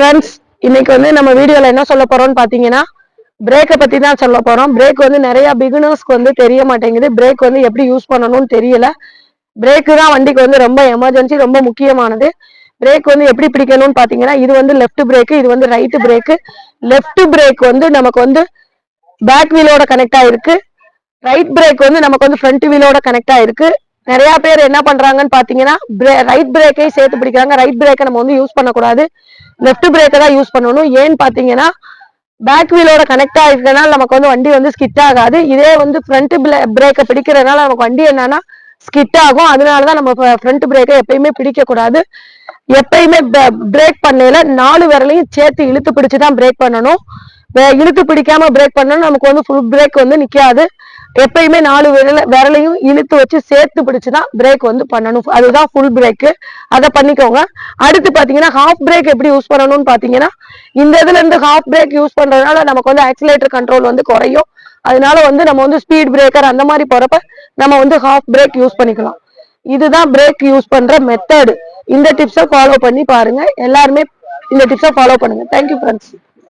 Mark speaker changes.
Speaker 1: Friends இன்னைக்கு வந்து நம்ம வீடியோல என்ன சொல்ல போறோம்னு பாத்தீங்கன்னா பிரேக்கை பத்தி தான் சொல்ல போறோம். பிரேக் வந்து நிறைய பிகினர்ஸ்க்கு வந்து தெரிய மாட்டேங்குது. பிரேக் வந்து எப்படி யூஸ் பண்ணணும்னு தெரியல. பிரேக்கு தான் வண்டிக்கு வந்து ரொம்ப எமர்ஜென்சி ரொம்ப முக்கியமானது. பிரேக் வந்து எப்படி பிடிக்கணும்னு பாத்தீங்கன்னா இது வந்து லெஃப்ட் பிரேக்கு இது வந்து ரைட் பிரேக்கு லெஃப்ட் பிரேக் வந்து நமக்கு வந்து பேக் வீலோட கனெக்ட் ஆயிருக்கு. ரைட் பிரேக் வந்து நமக்கு வந்து ஃப்ரண்ட் வீலோட கனெக்ட் ஆயிருக்கு. நிறைய பேர் என்ன பண்றாங்கன்னு பாத்தீங்கன்னா ரைட் பிரேக்கே சேர்த்து பிடிக்கிறாங்க. ரைட் பிரேக்கை நம்ம வந்து யூஸ் பண்ணக்கூடாது. லெஃப்ட் பிரேக்கை தான் யூஸ் பண்ணணும். ஏன்னு பார்த்தீங்கன்னா பேக் வீலோட கனெக்ட் ஆகிருக்கிறதுனால நமக்கு வந்து வண்டி வந்து ஸ்கிட் ஆகாது. இதே வந்து ஃப்ரண்ட் பிரேக்கை பிடிக்கிறதுனால நமக்கு வண்டி என்னன்னா ஸ்கிட் ஆகும். அதனாலதான் நம்ம ஃப்ரண்ட் பிரேக்கை எப்பயுமே பிடிக்கக்கூடாது. எப்பயுமே பிரேக் பண்ணையில நாலு விரலையும் சேர்த்து இழுத்து பிடிச்சு தான் பிரேக் பண்ணணும் இழுத்து பிடிக்காம பிரேக் பண்ணணும் நமக்கு வந்து ஃபுல் பிரேக் வந்து நிக்காது. எப்பயுமே நாலு விரல விரலையும் இழுத்து வச்சு சேர்த்து பிடிச்சுதான் பிரேக் வந்து பண்ணணும். அதுதான் ஃபுல் பிரேக்கு அதை பண்ணிக்கோங்க. அடுத்து பாத்தீங்கன்னா ஹாஃப் பிரேக் எப்படி யூஸ் பண்ணணும்னு பாத்தீங்கன்னா இந்த இதுல இருந்து ஹாஃப் பிரேக் யூஸ் பண்றதுனால நமக்கு வந்து ஆக்சிலேட்டர் கண்ட்ரோல் வந்து குறையும். அதனால வந்து நம்ம வந்து ஸ்பீட் பிரேக்கர் அந்த மாதிரி போறப்ப நம்ம வந்து ஹாஃப் பிரேக் யூஸ் பண்ணிக்கலாம். இதுதான் பிரேக் யூஸ் பண்ற மெத்தடு இந்த டிப்ஸை ஃபாலோ பண்ணி பாருங்க. எல்லாருமே இந்த டிப்ஸை ஃபாலோ பண்ணுங்க. Thank you friends